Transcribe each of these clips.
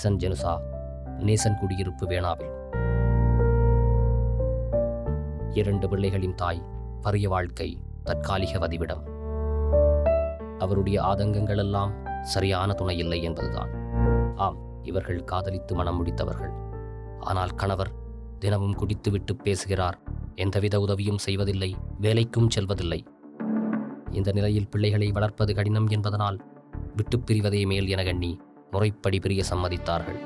Nixon ஜெனுசா நேசன் குடியிருப்பு வேணாவில். இரண்டு பிள்ளைகளின் தாய் பரிய வாழ்க்கை தற்காலிக வதிவிடம். அவருடைய ஆதங்கங்கள் எல்லாம் சரியான துணை இல்லை என்பதுதான். ஆம் இவர்கள் காதலித்து மனம் முடித்தவர்கள். ஆனால் கணவர் தினமும் குடித்துவிட்டு பேசுகிறார் எந்தவித உதவியும் செய்வதில்லை வேலைக்கும் செல்வதில்லை. இந்த நிலையில் பிள்ளைகளை வளர்ப்பது கடினம் என்பதனால் விட்டுப் பிரிவதே மேல் என எண்ணி முறைப்படி பிரிய சம்மதித்தார்கள்.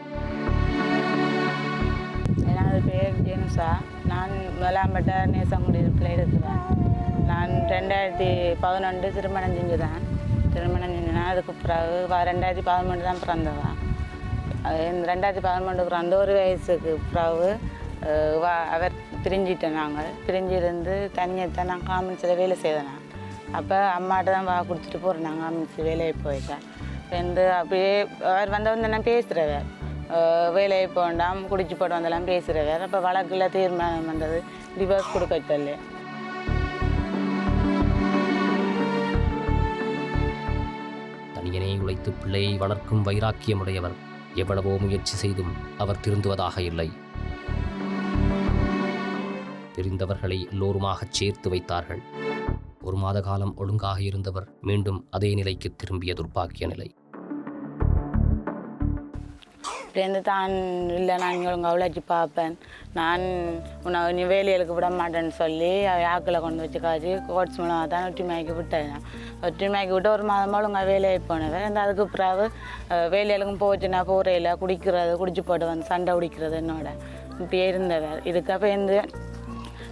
எனது பேர் ஜெனுசா நான் முதலாம்பட்ட பிள்ளை இருக்கிறேன் நான் ரெண்டாயிரத்தி பதினொன்று திருமணம் செஞ்சுதான். திருமணம் செஞ்சேன்னா அதுக்கு பிறகு ரெண்டாயிரத்தி பதிமூணு தான் பிறந்தவன் ரெண்டாயிரத்தி பதிமூணு பிறந்த ஒரு வயசுக்கு பிறகு அவர் பிரிஞ்சிட்டேன் நாங்கள். பிரிஞ்சிருந்து தனியத்தை நான் காமன்ஸில் வேலை செய்தேன் அப்போ அம்மாட்ட தான் வா கொடுத்துட்டு போகிறேன் நாங்கள் மிஸ் வேலையை போயிட்டேன். வந்து அப்படியே அவர் வந்தவங்க வந்து நான் பேசுகிறவர் வேலையை போண்டாம் குடிச்சு போட வந்தெல்லாம் பேசுகிறவர் அப்போ வழக்கில் தீர்மானம் வந்தது டிவோர்ஸ் கொடுக்க சொல்லி தனியனே உழைத்து பிள்ளையை வளர்க்கும் வைராக்கியமுடையவர். எவ்வளவோ முயற்சி செய்தும் அவர் திருந்துவதாக இல்லை. பிரிந்தவர்களை எல்லோருமாகச் சேர்த்து வைத்தார்கள். ஒரு மாத காலம் ஒழுங்காக இருந்தவர் மீண்டும் அதே நிலைக்கு திரும்பிய துர்ப்பாக்கிய நிலை. இப்படிருந்து தான் இல்லை நான் இங்கே ஒழுங்கா உழைச்சி பார்ப்பேன். நான் உன்னை நீ வேலைகளுக்கு விட மாட்டேன்னு சொல்லி ஆக்களை கொண்டு வச்சு காய்ச்சி கோட்ஸ் மூலமாக தான் ஒற்றுமையாக்கி விட்டேன். நான். ஒற்றுமையாக்கி விட்டு ஒரு மாதமாக ஒழுங்காக வேலையை போனவன். இந்த அதுக்கு பிறகு வேலையலுக்கும் வேலைகளுக்கும் போச்சுன்னா போகிறையில் குடிக்கிறது குடிச்சு போட்டு வந்து சண்டை குடிக்கிறது என்னோட. இப்படியே இருந்தவர் இதுக்கப்போ இருந்து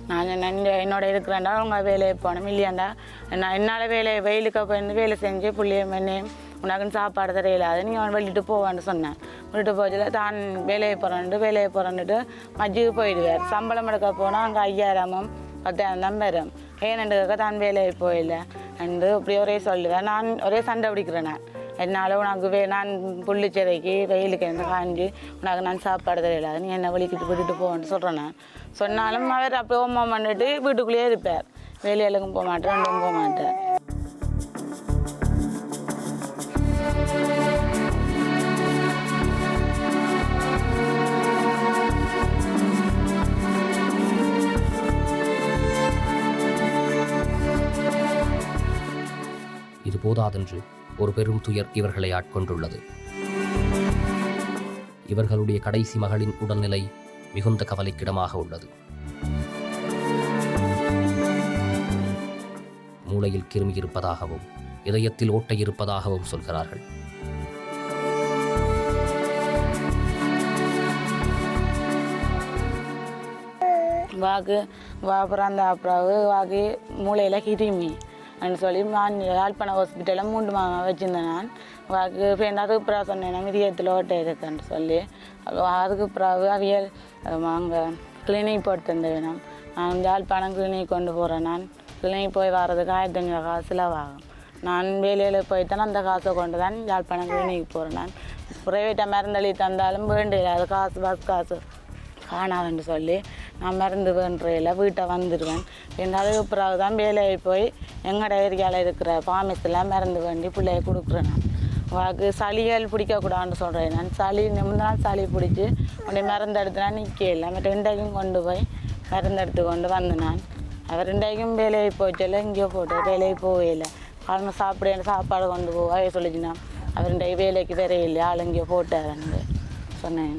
நான் சொன்னேன், என்னோட இருக்கிறேன்டா அவங்க வேலையை போனோம் இல்லையாண்டா? நான் என்னால் வேலை வெயிலுக்கு போயிருந்து வேலை செஞ்சு பிள்ளைய மண்ணி உனக்குன்னு சாப்பாடு தெரியல. அது நீங்கள் அவன் வெளியிட்டு போவான்னு சொன்னேன். வெளியிட்டு போச்சுல தான் வேலையை போகிறான்ட்டு வேலையை போகிறான்ட்டு மஜ்ஜுக்கு போயிடுவார் சம்பளம் எடுக்க போனால் அங்கே ஐயாயிரமும் பத்தாயிரம் தான் வரும். ஏனெண்டுக்காக தான் வேலையை போயில? அண்டு இப்படி ஒரே சொல்லுவேன். நான் ஒரே சண்டை பிடிக்கிறேன் நான். என்னால் உனக்கு வே நான் புள்ளிச்சதைக்கு வெயிலுக்கு இருந்து காஞ்சி உனக்கு நான் சாப்பாடு தெரியல நீ என்ன வலிக்கிட்டு விட்டுட்டு போன்னு சொல்கிறேன் நான். சொன்னாலும் அவர் அப்போ ஓமம் பண்ணிட்டு வீட்டுக்குள்ளேயே இருப்பார். வேலையிலுக்கும் போக மாட்டேன் ரெண்டும் போக மாட்டேன் இது போதாதென்று ஒரு பெரும் துயர் இவர்களை ஆட்கொண்டுள்ளது. இவர்களுடைய கடைசி மகளின் உடல்நிலை மிகுந்த கவலைக்கிடமாக உள்ளது. மூளையில் கிருமி இருப்பதாகவும் இதயத்தில் ஓட்டை இருப்பதாகவும் சொல்கிறார்கள். வாக்கு வா பிறந்த அப்புறாவு வாக்கு மூளையில் கிருமி. சொல்லி நான் யாழ்ப்பாணம் ஹாஸ்பிட்டலில் மூன்று மாதம் வச்சுருந்தேன் நான். ஃப்ரெண்ட் அதுக்கு பிறகு சொன்னேன் மிதியத்தில் ஓட்டை இருக்குன்னு சொல்லி. அதுக்கு பிறகு அவியல் அங்கே கிளினிக் போட்டு தந்த வேணும் நான் யாழ்ப்பாணம் கிளினிக் கொண்டு போகிறேன் நான். கிளினிக் போய் வர்றதுக்கு ஆயிரத்தி ஐநூறு காசு செலவாகும். நான் வேலையில் போயிட்டேன் அந்த காசை கொண்டு தான் யாழ்ப்பாணம் கிளினிக் போகிறேன் நான். ப்ரைவேட்டாக மருந்தளி தந்தாலும் வேண்டியது அது காசு பஸ் காசு காணாதுன்னு சொல்லி நான் மருந்து வேண்டுறையில் வீட்டை வந்துடுவேன் இந்த அதுக்கு பிறகு தான் வேலையை போய் எங்கட ஏரியாவில் இருக்கிற ஃபார்மஸில் மருந்து வேண்டி பிள்ளைய கொடுக்குறேன் நான். வாக்கு சளிகள் பிடிக்கக்கூடாதுன்னு சொல்கிறேன் நான். சளி முந்தின நாள் சளி பிடிச்சி உடனே மருந்து எடுத்துனா நிற்கல மற்ற ரெண்டைக்கும் கொண்டு போய் மருந்து எடுத்து கொண்டு வந்தேன் நான். அவர் ரெண்டாயும் வேலையை போச்சல இங்கேயோ போட்டு வேலையை போகவே இல்லை காலமாக சாப்பிட சாப்பாடு கொண்டு போவா சொல்லிச்சுனா அவர் ரெண்டை வேலைக்கு வேற இல்லை ஆள் இங்கேயோ போட்டாருன்னு சொன்னேன்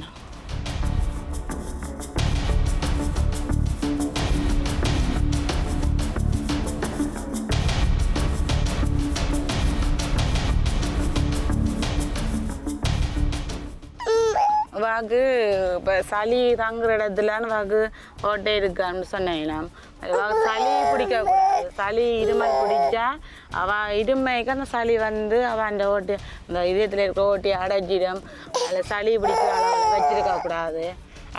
வாகு இப்போ சளி தாங்குற இடத்துலான்னு வாகு ஓட்டை இருக்கான்னு சொன்னேன் வாக்கு சளி பிடிக்கக்கூடாது சளி இருமல் பிடிச்சா அவள் இருமைக்கு அந்த சளி வந்து அவள் அந்த ஓட்டு இந்த இதயத்தில் இருக்கிற ஓட்டி அடைச்சிடும் அதில் சளி பிடிக்கிற அளவில் வச்சிருக்க கூடாது.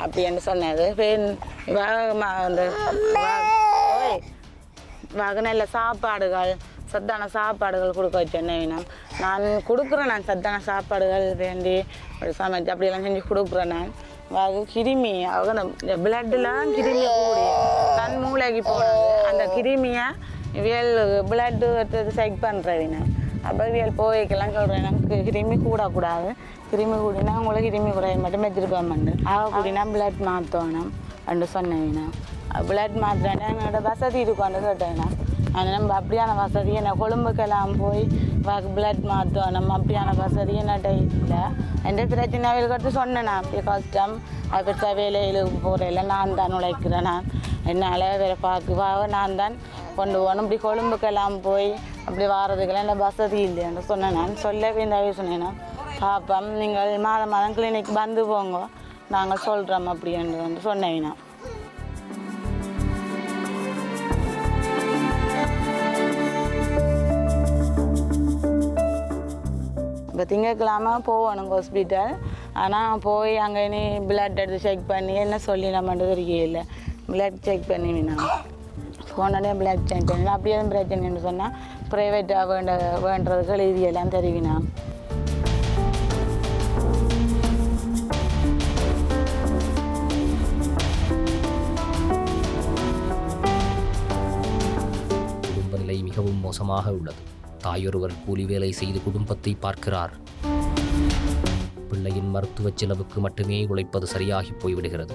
அப்படின்னு சொன்னது. பெண் அந்த வகை நல்ல சாப்பாடுகள். சத்தான சாப்பாடுகள் கொடுக்க வச்சேன் வேணும்? நான் கொடுக்குறேன் நான் சத்தான சாப்பாடுகள் வேண்டி. ஒரு சமைச்சு அப்படியெல்லாம் செஞ்சு கொடுக்குறேன் நான். வகு கிருமி அவங்க அந்த பிளட்டில் கிருமி கூடி தன் மூளைக்கு போனது அந்த கிருமியை வியல் பிளட்டு செக் பண்ணுறது அப்போ வேல் போய்க்கெல்லாம் சொல்கிறேன் எனக்கு கிருமி கூடக்கூடாது. கிருமி கூடினா உங்களுக்கு கிருமி குறைய மட்டும் வச்சிருப்பேன் ஆக கூடினா பிளட் மாற்றணும் அப்படின்னு சொன்னேன் பிளட் மாத்திரேன்னா என்னோட வசதி இருக்கும்னு கேட்டேன்னா அது நம்ம அப்படியான வசதி என்ன? கொழும்புக்கெல்லாம் போய் பிளட் நம்ம அப்படியான வசதி என்னட்ட இல்லை. எந்த பிரச்சனை அவர்களுக்கு சொன்னேன் அப்படி கஷ்டம். அது பெருசாக வேலையில் போகிறதில்ல நான் தான் உழைக்கிறேன் நான். என்னால் வேறு பார்க்குவாக நான் தான் கொண்டு போகணும். இப்படி கொழும்புக்கெல்லாம் போய் அப்படி வாரதுக்கெல்லாம் இந்த வசதி இல்லைன்னு சொன்னேன் நான். சொல்லவே இந்த சொன்னேன்னா பாப்பம் நீங்கள் மாதம் மாதம் கிளினிக் வந்து போங்க. நாங்கள் சொல்கிறோம் அப்படின்னு வந்து சொன்னேன் இப்போ திங்கக்கிழமை போகணும் ஹாஸ்பிட்டல் ஆனால் போய் அங்கே நீ பிளட் எடுத்து செக் பண்ணி என்ன சொல்லி இருக்கே இல்லை பிளட் செக் பண்ணிவினாங்க போனோடனே பிளட் செக் பண்ணி அப்படியே எதுவும் பிரச்சனைன்னு சொன்னால் ப்ரைவேட்டாக வேண்ட வேண்டதுக்கு எழுதியெல்லாம் தெரிவினா. குடும்ப நிலை மிகவும் மோசமாக உள்ளது. தாயொருவர் கூலி வேலை செய்து குடும்பத்தை பார்க்கிறார். பிள்ளையின் மருத்துவச் செலவுக்கு மட்டுமே உழைப்பது சரியாகி போய்விடுகிறது.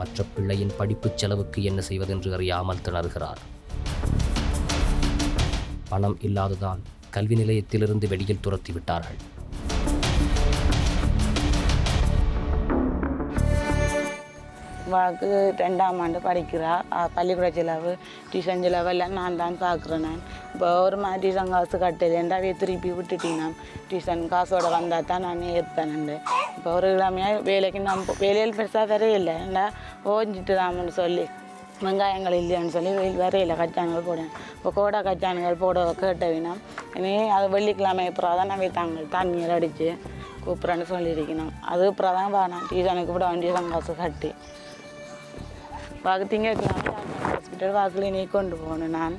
மற்ற பிள்ளையின் படிப்புச் செலவுக்கு என்ன செய்வதென்று அறியாமல் திணறுகிறார். பணம் இல்லாததால் கல்வி நிலையத்திலிருந்து வெளியில் துரத்தி விட்டார்கள் வாக்கு ரெண்டாம் ஆண்டு படிக்கிறா. பள்ளிக்கூட செலவு டியூஷன் செலவு எல்லாம் நான் தான் பார்க்குறேன் நான். இப்போ ஒரு மாதிரி டியூஷன் காசு கட்டலைண்டா அவைய திருப்பி விட்டுட்டீங்கன்னா டியூஷன் காசோட வந்தால் தான் நான் ஏற்பேன் இப்போ ஒரு கிழமையாக வேலைக்கு நான் வேலையில் பெருசாக வரையில்லை. ஏண்டா ஓஞ்சிட்டு தாமன்னு சொல்லி வெங்காயங்கள் இல்லையான்னு சொல்லி வெயில் வரையில கச்சானுகள் போடுவேன். இப்போ கோடை கச்சானுகள் போட கேட்டவினா இனி அது வெள்ளிக்கிழமை அப்புறம் தான் நான் தாங்க தண்ணீர் அடித்து கூப்பிட்றேன்னு சொல்லியிருக்கணும் அது அப்புறம் தான் வேணாம் டியூஷனுக்கு விட வேண்டிய காசு கட்டி. வாக்கு திங்கக்கிழமை ஹாஸ்பிட்டல் வாக்குல கொண்டு போகணும் நான்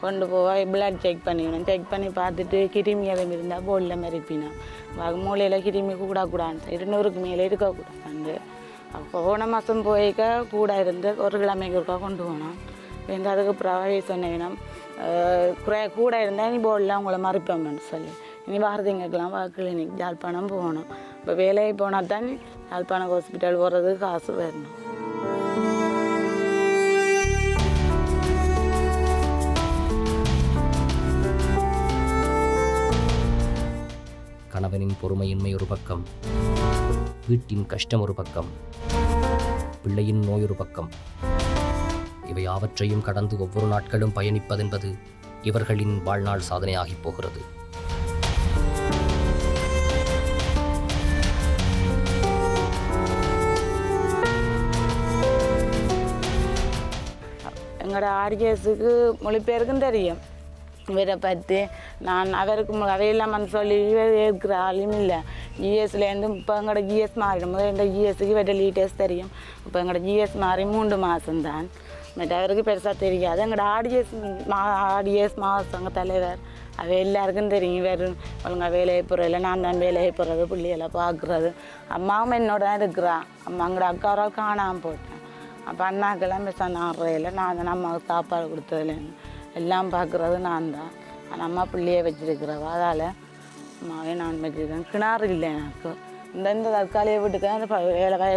கொண்டு போவேன் பிளட் செக் பண்ணிக்கணும் செக் பண்ணி பார்த்துட்டு கிருமி எதுவும் இருந்தால் போலில் மறிப்பினோம் வாக்கு மூளையில் கிருமி கூடக்கூடாது இருநூறுக்கு மேலே இருக்கக்கூடாது அப்போ போன மாதம் போய்க்க கூட இருந்து ஒரு கிழமைக்கு ஒருக்கா கொண்டு போனோம் எங்க அதுக்கு பிரவாகி சொன்னேன் குறை கூட இருந்தால் நீ போர்டில் உங்களை மறிப்போம்னு சொல்லி இனி வார திங்கக்கெல்லாம் வா கிளினிக் யாழ்ப்பாணம் போகணும் இப்போ வேலைக்கு போனால் தான் யாழ்ப்பாணம் ஹாஸ்பிட்டல் போகிறதுக்கு காசு வரணும் கணவனின் பொறுமையின்மை ஒரு பக்கம் வீட்டின் கஷ்டம் ஒரு பக்கம் பிள்ளையின் நோய் ஒரு பக்கம். இவை யாவற்றையும் கடந்து ஒவ்வொரு நாட்களும் பயணிப்பதென்பது இவர்களின் வாழ்நாள் சாதனையாகிப் போகிறது. எங்களோட ஆர்ஜிஎஸுக்கு மொழிபெயர்க்கும் தெரியும். இவரை பார்த்து நான் அவருக்கு அவையில்லாமல் சொல்லி இவர் இருக்கிற ஆளும் இல்லை. ஜிஎஸ்லேருந்து இப்போ எங்களோட ஜிஎஸ் மாறிடும். போது இந்த ஜிஎஸ்க்கு இவர்கிட்ட லீட்டர்ஸ் தெரியும். இப்போ எங்களோட ஜிஎஸ் மாறி மூன்று மாதம்தான் மற்ற அவருக்கு பெருசாக தெரியாது எங்களோட ஆடிஎஸ் மா ஆடிஎஸ் மாதங்க தலைவர் அவ எல்லாருக்கும் தெரியும் இவர் ஒழுங்கா வேலையை போகிறதில்ல நான் தான் வேலையை போகிறது பிள்ளைகளை பார்க்குறது அம்மாவும் என்னோட தான் இருக்கிறா அம்மா எங்களோட அக்காவரால் காணாமல் போட்டேன் அப்போ அண்ணாக்கெல்லாம் பெருசாக நான் இல்லை நான் தான் அம்மாவுக்கு சாப்பாடு கொடுத்ததுலேருந்து எல்லாம் பார்க்குறது நான் தான். ஆனால் அம்மா பிள்ளையே வச்சிருக்கிறவ அதால் அம்மாவே நான் வச்சுருக்கேன் கிணறு இல்லை எனக்கு. இந்த இந்த தற்காலிக வீட்டுக்கு அந்த வேலை வய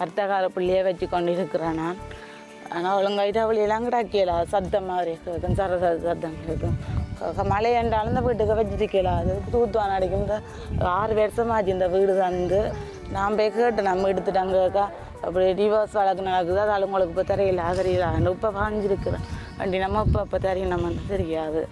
வர்த்தகால பிள்ளையே வச்சு கொண்டு இருக்கிறேன் நான். ஆனால் ஒழுங்காயிட்டு அவளையெல்லாம் கிடக்கல. சத்தம் மாதிரி இருக்கும் சர சத்தம் இருக்கும் மழை என்றாலும் இந்த வீட்டுக்கு வச்சிருக்கல. அது தூத்துவான் அடிக்கும். இந்த ஆறு வருஷமாச்சு இந்த வீடு தந்து. நான் போய் கேட்டேன் நம்ம எடுத்துட்டாங்க அப்படி டிவோர்ஸ் வழக்கு நடக்குது. அது அவங்களுக்கு இப்போ தெரியல தெரியல. இப்போ வாங்கியிருக்கிறேன். வண்டி நம்ம இப்போ இப்போ தெரியும் நம்ம தெரியாது.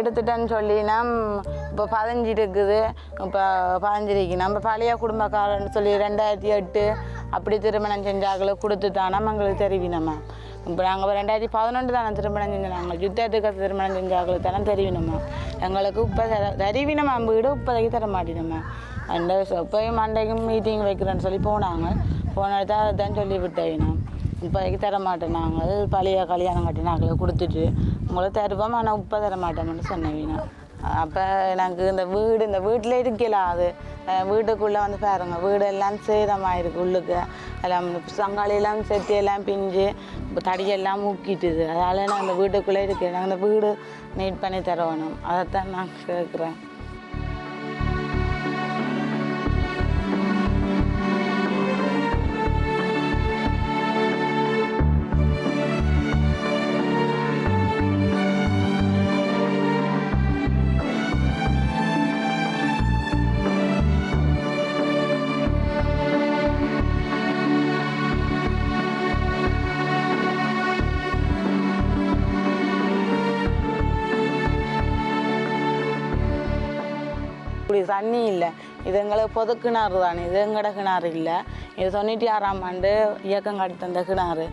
எடுத்துட்டேன்னு சொல்லி இப்போ பதினஞ்சு இருக்குது. இப்போ பதினஞ்சிருக்கு நம்ம பழைய குடும்பக்காரன்னு சொல்லி ரெண்டாயிரத்தி எட்டு அப்படி திருமணம் செஞ்சாக்களை கொடுத்துட்டானா எங்களுக்கு தெரிவினம்மா இப்போ நாங்கள் ரெண்டாயிரத்தி பதினொன்று தானே திருமணம் செஞ்சோம். நாங்கள் யுத்தத்துக்கு திருமணம் செஞ்சாக்களுக்கு தானே தெரிவினம்மா எங்களுக்கு இப்போ தெரிவினம்மா வீடு இப்போதைக்கு தர மாட்டேனம்மா அந்த இப்போயும் மண்டைக்கும் மீட்டிங் வைக்கிறேன்னு சொல்லி போனாங்க. போன தான் அதான் சொல்லி விட்டேன் இப்போதைக்கு தர மாட்டேன். நாங்கள் பழைய கல்யாணம் கட்டினாங்களே கொடுத்துட்டு உங்களை தருவோம் ஆனால் உப்பை தர மாட்டோம்னு சொன்னேன் அப்போ எனக்கு இந்த வீடு இந்த வீட்டில் இருக்கல அது. வீட்டுக்குள்ளே வந்து பாருங்க வீடு எல்லாம் சேதமாக இருக்குது உள்ளுக்கு. எல்லாம் சங்காளியெல்லாம் செத்தி எல்லாம் பிஞ்சு தடியெல்லாம் மூக்கிட்டுது. அதனால் நான் இந்த வீட்டுக்குள்ளே இருக்கேன். நாங்கள் இந்த வீடு நீட் பண்ணி தரணும். அதைத்தான் நான் கேட்குறேன் இப்படி தண்ணி இல்லை. இது எங்களுக்கு பொது கிணறு தானே. இது எங்கட கிணறு இல்லை. இது தொண்ணூற்றி ஆறாம் ஆண்டு இயக்கம் காட்டி தந்த கிணறு.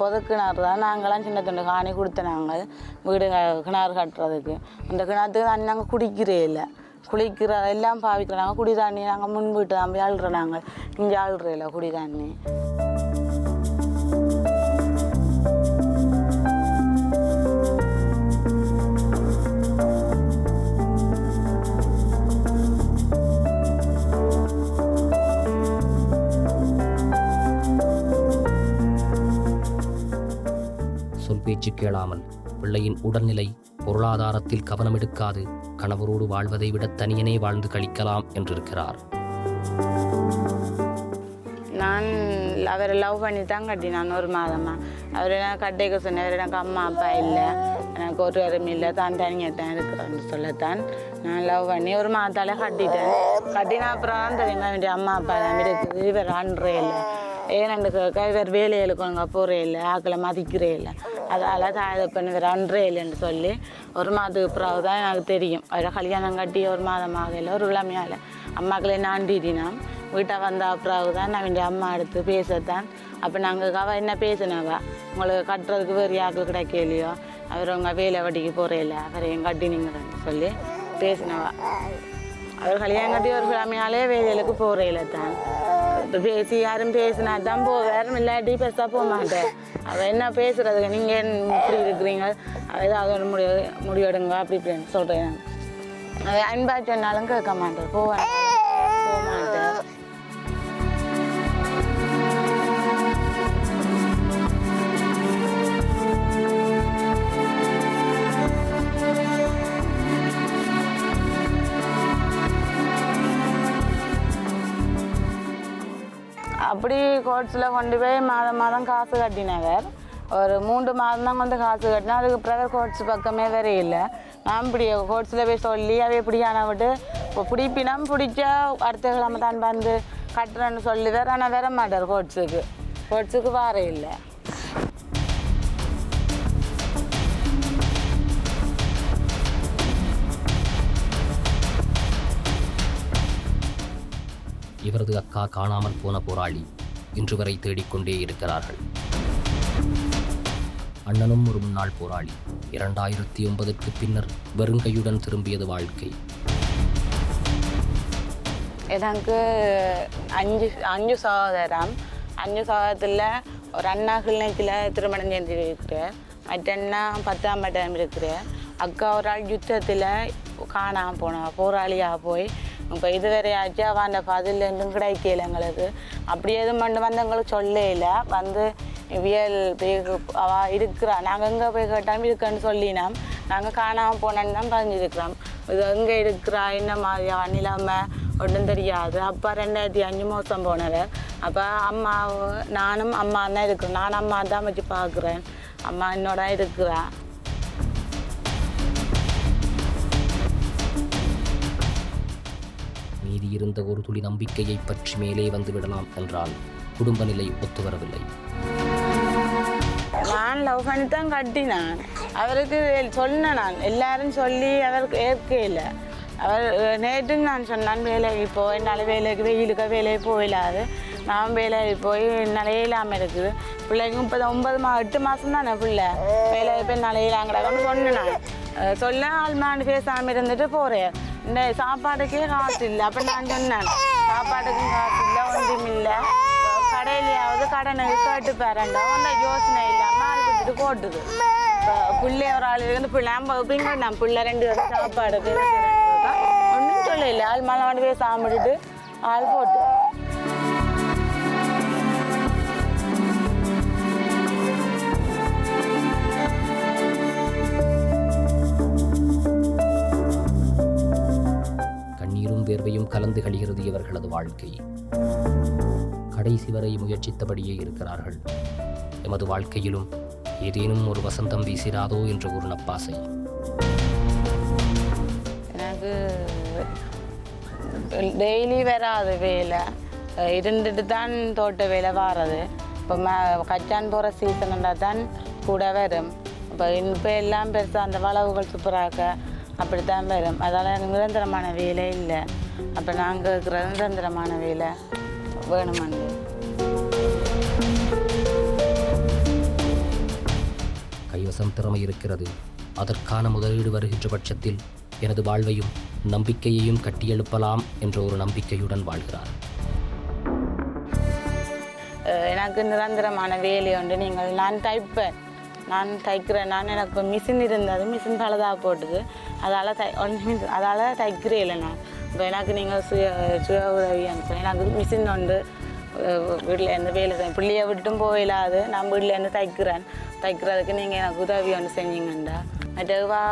பொது கிணறு தான் நாங்களாம் சின்ன துண்டு காணி கொடுத்த நாங்கள் வீடு கிணறு கட்டுறதுக்கு. அந்த கிணத்துக்கு தண்ணி நாங்கள் குடிக்கிறே இல்லை. குளிக்கிற எல்லாம் பாவிக்கிறாங்க குடி தண்ணி நாங்கள் முன் வீட்டு தான் போய் அழுறோம் நாங்கள் இங்கே அழுறே இல்லை குடி தண்ணி. பேச்சு கேளாமல் பிள்ளையின் உடல்நிலை பொருளாதாரத்தில் கவனம் எடுக்காது கணவரோடு வாழ்வதை விட தனியனே வாழ்ந்து கழிக்கலாம் என்றிருக்கிறார். நான் அவரை லவ் பண்ணி தான் கட்டினான் ஒரு மாதமா. அவர் எனக்கு கட்டிக்க சொன்னவர் எனக்கு அம்மா அப்பா இல்லை. எனக்கு ஒரு வரும் இல்லை. தான் தனியாக தான் இருக்கிறேன்னு சொல்லத்தான் நான் லவ் பண்ணி ஒரு மாதத்தால கட்டிட்டேன். கட்டினா அப்புறம் தான் தெரியுமா வேண்டிய அம்மா அப்பா தான் இருக்குது இவர் அன்றே இல்லை. ஏன்னு கேட்க இவர் வேலைகளுக்கு ஒழுங்கா போகிறே இல்லை ஆக்களை மதிக்கிறே இல்லை அதால் தான் இதை பண்ணி அன்றே இல்லைன்னு சொல்லி ஒரு மாதத்துக்கு பிறகு தான் எனக்கு தெரியும். அவரை கல்யாணம் கட்டி ஒரு மாதம் ஆகல ஒரு விழமையால் அம்மாக்களை நாண்டிட்டினான் வீட்டை வந்த பிறகு தான் நான் வேண்டிய அம்மா எடுத்து பேசத்தான். அப்போ நாங்கள் அவ என்ன பேசினவா? உங்களுக்கு கட்டுறதுக்கு வேறு யாருக்கு கிடைக்கலையோ? அவர் உங்கள் வேலை வட்டிக்கு போகிறேல அவரையும் கட்டினீங்கன்னு சொல்லி பேசினவா? அவர் கல்யாணம் கட்டி ஒரு கிழமையாலே வேலைகளுக்கு போகிறேல தான் இப்போ பேசி யாரும் பேசினா தான் போவார் இல்லாட்டி பேசா போக மாட்டேன். அவள் என்ன பேசுறதுக்கு நீங்கள் இப்படி இருக்கிறீங்க? அவள் ஏதாவது ஒரு முடிவு முடிவெடுங்க அப்படி இப்படின்னு சொல்கிறேன் அவன் அன்பா சொன்னாலும் கேட்க மாட்டேன். போவேன் போக மாட்டேன். கோர்ட்ஸில் கொண்டு போய் மாதம் மாதம் காசு கட்டினவர். ஒரு மூன்று மாதம் தான் வந்து காசு கட்டினா அதுக்கு பிரதர் கோர்ட்ஸ் பக்கமே வேறு இல்லை. நான் இப்படி கோர்ட்ஸில் போய் சொல்லி அவை பிடிக்கான விட்டு இப்போ பிடிப்பினம் பிடிச்சா அடுத்த கிழமை தான் வந்து கட்டுறேன்னு சொல்லி வேறு ஆனால் வர மாட்டார் கோர்ட்ஸுக்கு கோர்ட்ஸுக்கு வார இல்லை. இவரது அக்கா காணாமல் போன போராளி. இன்று வரை தேடிக்கொண்டே இருக்கிறார்கள். அண்ணனும் ஒரு முன்னாள் போராளி. இரண்டாயிரத்தி ஒன்பதற்கு பின்னர் வெறுங்கையுடன் திரும்பியது வாழ்க்கை. எனக்கு அஞ்சு அஞ்சு சகோதரம். அஞ்சு சகோதரத்தில் ஒரு அண்ணா கிளினிக்கில் திருமணம் செஞ்சிருக்கிறேன் மற்ற அண்ணா பத்தாம் பட்டம் இருக்கிறேன் அக்கா ஒரு ஆள் யுத்தத்தில் காணாமல் போனா போராளியாக போய் இப்போ இதுவரையாச்சும் அவன் அந்த பதில் இருந்தும் கிடைக்கல எங்களுக்கு அப்படி எதுவும் மட்டும் வந்து எங்களுக்கு சொல்லல வந்து வியல் போய் அவ இருக்கிறா நாங்கள் எங்கே போய் கேட்டாலும் இருக்கேன்னு சொல்லினோம் நாங்கள் காணாமல் போனோன்னு தான் பதிஞ்சிருக்கிறோம் இது எங்கே இருக்கிறா என்ன மாதிரியா நிலைமை ஒன்றும் தெரியாது அப்பா ரெண்டாயிரத்தி அஞ்சு மாதம் போனவர் அப்போ அம்மா நானும் அம்மா தான் இருக்கிறோம் நான் அம்மா தான் வச்சு பார்க்குறேன் அம்மா என்னோட இருக்கிறேன் இருந்த ஒரு துளி நம்பிக்கையை பற்றி மேலே வந்து விடலாம் என்றால் குடும்ப நிலை ஒத்துவரவில்லை நான் நான் லவ் பண்ணி தான் கட்டினான். அவருக்கு சொன்னேன் நான். எல்லாரும் சொல்லி அவருக்கு ஏற்கல அவர் நேற்று நான் சொன்னான் வேலைக்கு போ. என்னால் வேலைக்கு வெயிலுக்கு வேலைக்கு போயிடாது. நான் வேலைக்கு போய் என்னால் இல்லாமல் இருக்குது. பிள்ளைங்க இப்போ ஒன்பது மா எட்டு மாதம் தானே பிள்ளை. வேலைக்கு போய் என்னால் இயலாங்கடான்னு சொன்னேன் நான். அஹ் சொல்ல ஆள்மாண்டு பேசாமல் இருந்துட்டு போகிறேன் இந்த சாப்பாடுக்கே காசு இல்லை அப்போ நான் சொன்னேன் சாப்பாடுக்கும் காசு இல்லை ஒன்றும் இல்லை கடையிலையாவது கடனை கேட்டு பாருண்டா அந்த யோசனை இல்லாமல் ஆள் விட்டுட்டு போட்டுது பிள்ளை ஒரு ஆள் இருந்து பிள்ளை நம்ம நான் பிள்ளை ரெண்டு பேரும் சாப்பாடு ஒன்றும் சொல்லல ஆள் மலை போய் சாப்பிட்டுட்டு ஆள் போட்டு தேர்வையும் கலந்து கழிகிறது இவர்களது வாழ்க்கை. கடைசி வரை முயற்சித்தபடியே இருக்கிறார்கள். எமது வாழ்க்கையிலும் ஏதேனும் ஒரு வசந்தம் வீசிராதோ என்ற ஒரு நப்பாசை. எனக்கு டெய்லி வராது வேலை. இருந்துட்டு தான் தோட்ட வேலை வாரது. இப்போ ம கச்சான் போகிற சீசன்டா தான் கூட வரும். இப்போ இப்போ எல்லாம் பெருசாக அந்த வளவுகள் சூப்பராக அப்படி தான் வரும். அதால் நிரந்தரமான வேலை இல்லை. அப்போ நாங்கள் இருக்கிற நிரந்தரமான வேலை வேணுமான்னு கைவசம் திறமை இருக்கிறது அதற்கான முதலீடு வருகின்ற பட்சத்தில் எனது வாழ்வையும் நம்பிக்கையையும் கட்டியெழுப்பலாம் என்ற ஒரு நம்பிக்கையுடன் வாழ்கிறார். எனக்கு நிரந்தரமான வேலை உண்டு. நீங்கள் நான் தைப்பேன் நான் தைக்கிறேன். நான் எனக்கு இப்போ மிஷின் இருந்தது. மிஷின் பலதாக போட்டுது. அதால் தை ஒன்று அதால் தைக்கிறே இல்லை நான். இப்போ எனக்கு நீங்கள் சுய சுய உதவி அனுப்பி எனக்கு மிஷின் உண்டு. வீட்டில் இருந்து வேலை செய்ய பிள்ளைய விட்டும் போயிடாது நான் வீட்டில் இருந்து தைக்கிறேன். தைக்கிறதுக்கு நீங்கள் எனக்கு உதவி ஒன்று செஞ்சீங்கண்டா. மற்றவா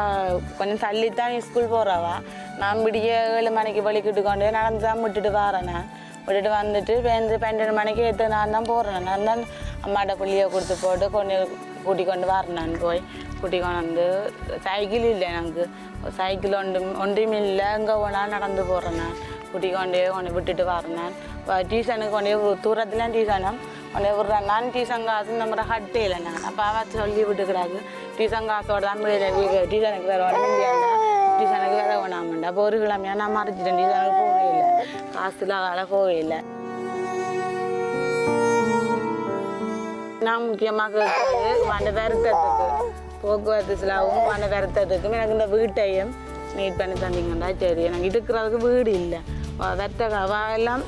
கொஞ்சம் தள்ளித்தான் ஸ்கூல் போகிறவா நான் விடிய ஏழு மணிக்கு வலிக்கிட்டு கொண்டு நடந்து தான் விட்டுட்டு வரேன் நான். விட்டுட்டு வந்துட்டு பேருந்து பன்னெண்டு மணிக்கு எடுத்து நான் தான் போகிறேன் நான் தான் அம்மாட்ட புள்ளியை கொடுத்து போட்டு கொஞ்சம் கூட்டி கொண்டு வரேன் நான் போய் கூட்டி கொண்டு வந்து சைக்கிள் இல்லை எனக்கு சைக்கிள் ஒன்றும் ஒன்றும் இல்லை எங்கே போனால் நடந்து போகிறேன் நான் கூட்டி கொண்டு கொண்டு விட்டுட்டு வரேன் நான் இப்போ டியூஷனுக்கு கொண்டு போய் தூரத்தில் டியூஷனும் கொண்டு போய் விட்றேன் நான் டியூஷன் காசு இந்த மாதிரி ஹட்டே இல்லை நான் அப்போ அவ சொல்லி விட்டுக்கிறாங்க டியூஷன் காசோட தான் டியூஷனுக்கு வேறு உடம்பு டியூஷனுக்கு வேற வேணாமண்டா அப்போ ஒரு கிழமையா நான் மறைச்சிட்டேன் டியூஷனுக்கு போகவே இல்லை காசுல வேலை போகவே இல்லை நான் முக்கியமாக இருக்கிறது அந்த வருத்தத்துக்கு போக்குவரத்து செலவும் அந்த வருத்தத்துக்கும் எனக்கு இந்த வீட்டையும் நீட் பண்ணி தந்தீங்கன்னா சரி. எனக்கு இருக்கிறதுக்கு வீடு இல்லை. வருத்தக்காவா எல்லாம்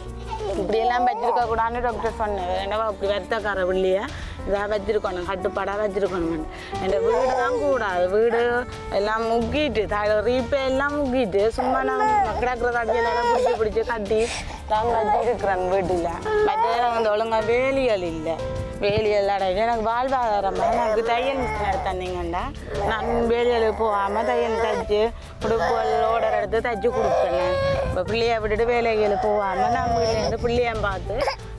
இப்படியெல்லாம் வச்சிருக்க கூடாதுன்னு டாக்டர் சொன்னேன் என்னவா அப்படி வருத்தக்கார பிள்ளைய இதாக வச்சிருக்கணும் கட்டுப்பாடாக வச்சிருக்கணும் என் வீடு தான் கூடாது. வீடு எல்லாம் முக்கிட்டு த ரீப்பே எல்லாம் முக்கிட்டு சும்மா நான் கிடக்கிற தடியெல்லாம் பிடிச்சி பிடிச்சி கட்டி தான் வச்சிருக்கிறேன் வீட்டில். மற்ற அந்த ஒழுங்காக வேலிகள் இல்லை. வேலியல் அடையில எனக்கு வாழ்வாதாரமாக எனக்கு தையல் மிஷின் எடுத்தந்தீங்கண்டா நான் வேலியலுக்கு போகாமல் தையல் தைச்சு உடுப்புகள் ஓடர் எடுத்து தைச்சு கொடுப்பேன் இப்போ பிள்ளைய விட்டுட்டு வேலைகள் போகாமல் நான் வீட்டிலேருந்து பிள்ளையம் பார்த்து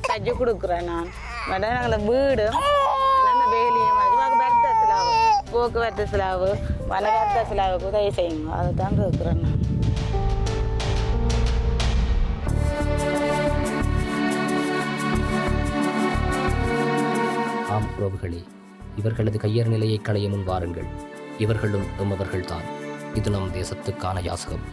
தைச்சு கொடுக்குறேன் நான். பட் நாங்கள் வீடு அந்த வேலியும் அது செலவு. போக்குவரத்து செலவு வன செலவுக்கு உதவி செய்யுங்க. அதை தான் கேட்குறேன் நான். ஆம் உறவுகளே இவர்களது கையர் நிலையை களைய முன் வாருங்கள். இவர்களும் எம்மவர்கள்தான் இது நம் தேசத்துக்கான யாசகம்.